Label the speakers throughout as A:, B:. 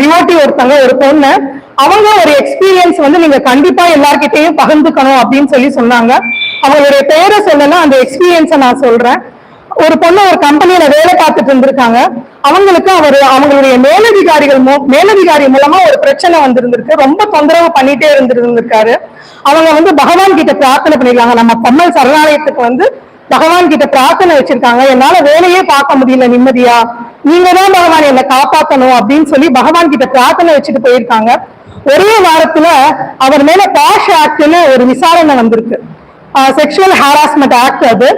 A: Devotee ஒருத்தங்க ஒரு பொண்ணு. அவங்க ஒரு எக்ஸ்பீரியன்ஸ் வந்து நீங்க கண்டிப்பா எல்லார்கிட்டயும் பகிர்ந்துக்கணும் அப்படின்னு சொல்லி சொன்னாங்க. அவங்களுடைய பேரை சொல்லலாம் அந்த எக்ஸ்பீரியன்ஸை நான் சொல்றேன். ஒரு பொண்ணு ஒரு கம்பெனியில வேலை பார்த்துட்டு இருந்திருக்காங்க. அவங்களுக்கு அவர் அவங்களுடைய மேலதிகாரிகள் மேலதிகாரி மூலமா ஒரு பிரச்சனை வந்திருந்திருக்கு. ரொம்ப தொந்தரவு பண்ணிட்டே இருந்திருந்திருக்காரு. அவங்க வந்து பகவான் கிட்ட பிரார்த்தனை பண்ணிருக்காங்க. நம்ம பம்மல் சரணாலயத்துக்கு வந்து பகவான் கிட்ட பிரார்த்தனை வச்சிருக்காங்க. என்னால வேலையே பார்க்க முடியல நிம்மதியா. நீங்க தான் பகவான் என்னை காப்பாத்தணும் அப்படின்னு சொல்லி பகவான் கிட்ட பிரார்த்தனை வச்சுட்டு போயிருக்காங்க. ஒரே வாரத்துல அவர் மேல பாஷ் ஆக்ட்னு ஒரு விசாரணை வந்திருக்கு. செக்ஷுவல் ஹாராஸ்மெண்ட் ஆக்ட் அது.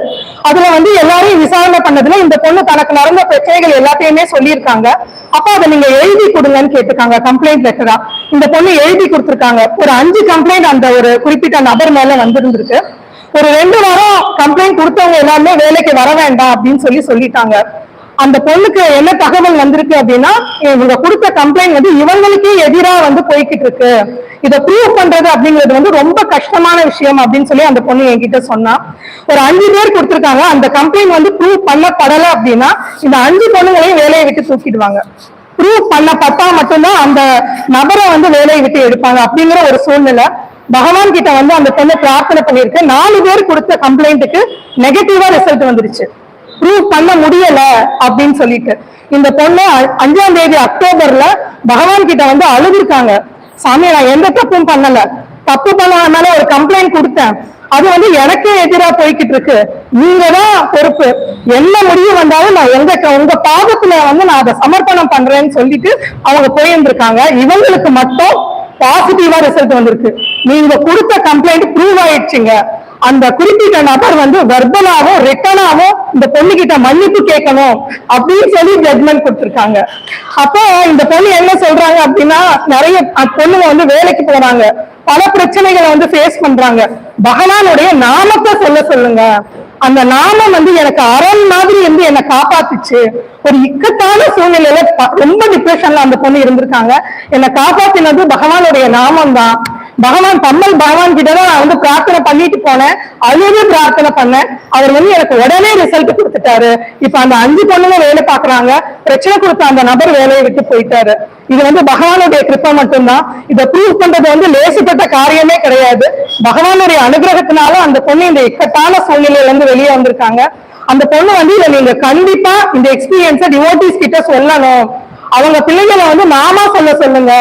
A: அதுல வந்து எல்லாரையும் விசாரணை பண்ணதுல இந்த பொண்ணு தனக்கு நடந்த பிரச்சனைகள் எல்லாத்தையுமே சொல்லியிருக்காங்க. அப்ப அதை நீங்க எழுதி கொடுங்கன்னு கேட்டிருக்காங்க கம்ப்ளைண்ட் லெட்டரா இந்த பொண்ணு எழுதி கொடுத்துருக்காங்க. ஒரு அஞ்சு கம்ப்ளைண்ட் அந்த ஒரு குறிப்பிட்ட நபர் மேல வந்திருந்திருக்கு. ஒரு ரெண்டு வாரம் கம்ப்ளைண்ட் கொடுத்தவங்க எல்லாருமே வேலைக்கு வர வேண்டாம் அப்படின்னு சொல்லி சொல்லிட்டாங்க. அந்த பொண்ணுக்கு என்ன தகவல் வந்திருக்கு அப்படின்னா இவங்க கொடுத்த கம்ப்ளைண்ட் வந்து இவங்களுக்கே எதிராக வந்து போய்கிட்டு இருக்கு. இதை ப்ரூவ் பண்றது அப்படிங்கிறது வந்து ரொம்ப கஷ்டமான விஷயம் அப்படின்னு சொல்லி அந்த பொண்ணு என்கிட்ட சொன்னா. ஒரு அஞ்சு பேர் கொடுத்திருக்காங்க. அந்த கம்ப்ளைண்ட் வந்து ப்ரூவ் பண்ணப்படல அப்படின்னா இந்த அஞ்சு பொண்ணுங்களையும் வேலையை விட்டு தூக்கிடுவாங்க. ப்ரூவ் பண்ணப்பட்டா மட்டும்தான் அந்த நபரை வந்து வேலையை விட்டு எடுப்பாங்க அப்படிங்கிற ஒரு சூழ்நிலை. பகவான் கிட்ட வந்து அந்த பொண்ணு பிரார்த்தனை பண்ணிருக்கு நாலு பேர் கொடுத்த கம்ப்ளைண்ட்டுக்கு நெகட்டிவா ரிசல்ட் வந்துருச்சு. ப்ரூவ் பண்ண முடியல அப்படின்னு சொல்லிட்டு. இந்த பொண்ணு அஞ்சாம் தேதி அக்டோபர்ல பகவான் கிட்ட வந்து அழுதுருக்காங்க. சாமி நான் எந்த தப்பும் பண்ணல. தப்பு பண்ணாதனால ஒரு கம்ப்ளைண்ட் கொடுத்தேன். அது வந்து எனக்கே எதிரா போய்கிட்டு இருக்கு நீங்க தான் பொறுப்பு. என்ன முடிவு வந்தாலும் நான் எங்க உங்க பாதத்துல வந்து நான் அதை சமர்ப்பணம் பண்றேன்னு சொல்லிட்டு அவங்க போயிருந்திருக்காங்க. இவங்களுக்கு மட்டும் பாசிட்டிவா ரிசல்ட் வந்திருக்கு. நீங்க கொடுத்த கம்ப்ளைண்ட் ப்ரூவ் ஆயிடுச்சுங்க. அந்த குறிப்பிட்ட நபர் வந்து வெர்பலாவும் ரிட்டனாவும் இந்த பொண்ணு கிட்ட மன்னிப்பு கேட்கணும் அப்படின்னு சொல்லி ஜட்மெண்ட் கொடுத்துருக்காங்க. அப்போ இந்த பொண்ணு என்ன சொல்றாங்க அப்படின்னா நிறைய பொண்ணுங்க வந்து வேலைக்கு போறாங்க. பல பிரச்சனைகளை வந்து ஃபேஸ் பண்றாங்க. பகவானுடைய நாமத்தை சொல்ல சொல்லுங்க. அந்த நாமம் வந்து எனக்கு அரண் மாதிரி வந்து என்னை காப்பாத்துச்சு. ஒரு இக்கட்டான சூழ்நிலையில ரொம்ப டிப்ரெஷன்ல அந்த பொண்ணு இருந்திருக்காங்க. என்னை காப்பாத்தினது பகவானுடைய நாமம் தான் பகவான் பம்மல் பகவான் கிட்ட தான் நான் வந்து பிரார்த்தனை பண்ணிட்டு போனேன். அழுது பிரார்த்தனை பண்ணேன். அவர் வந்து எனக்கு உடனே ரிசல்ட் கொடுத்துட்டாரு. இப்ப அந்த அஞ்சு பொண்ணுங்க வேலை பாக்குறாங்க பிரச்சனை கொடுத்த அந்த நபர் வேலையை விட்டு போயிட்டாரு. இது வந்து பகவானுடைய கிருப்பை மட்டும்தான். இதை ப்ரூவ் பண்றது வந்து லேசுப்பட்ட காரியமே கிடையாது. பகவானுடைய அனுகிரகத்தினால அந்த பொண்ணு இந்த இக்கட்டான சூழ்நிலையில இருந்து வெளியே வந்திருக்காங்க. அந்த பொண்ணு வந்து இதை நீங்க கண்டிப்பா இந்த எக்ஸ்பீரியன்ஸை டிவோட்டிஸ் கிட்ட சொல்லணும். அவங்க பிள்ளைகளை வந்து நாமா சொல்ல சொல்லுங்க.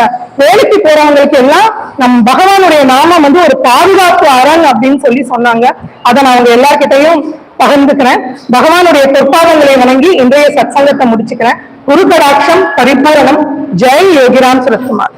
A: வேலைக்கு போறவங்களுக்கு எல்லாம் நம் பகவானுடைய நாமம் வந்து ஒரு பாதுகாப்பு அரண் அப்படின்னு சொல்லி சொன்னாங்க. அதை நான் அவங்க எல்லார்கிட்டையும் பகிர்ந்துக்கிறேன். பகவானுடைய பொற்பாதங்களை வணங்கி இன்றைய சத்சங்கத்தை முடிச்சுக்கிறேன். குரு கடாட்சம் பரிபூரணம் ஜெய் யோகிராம் சுரத்குமார்.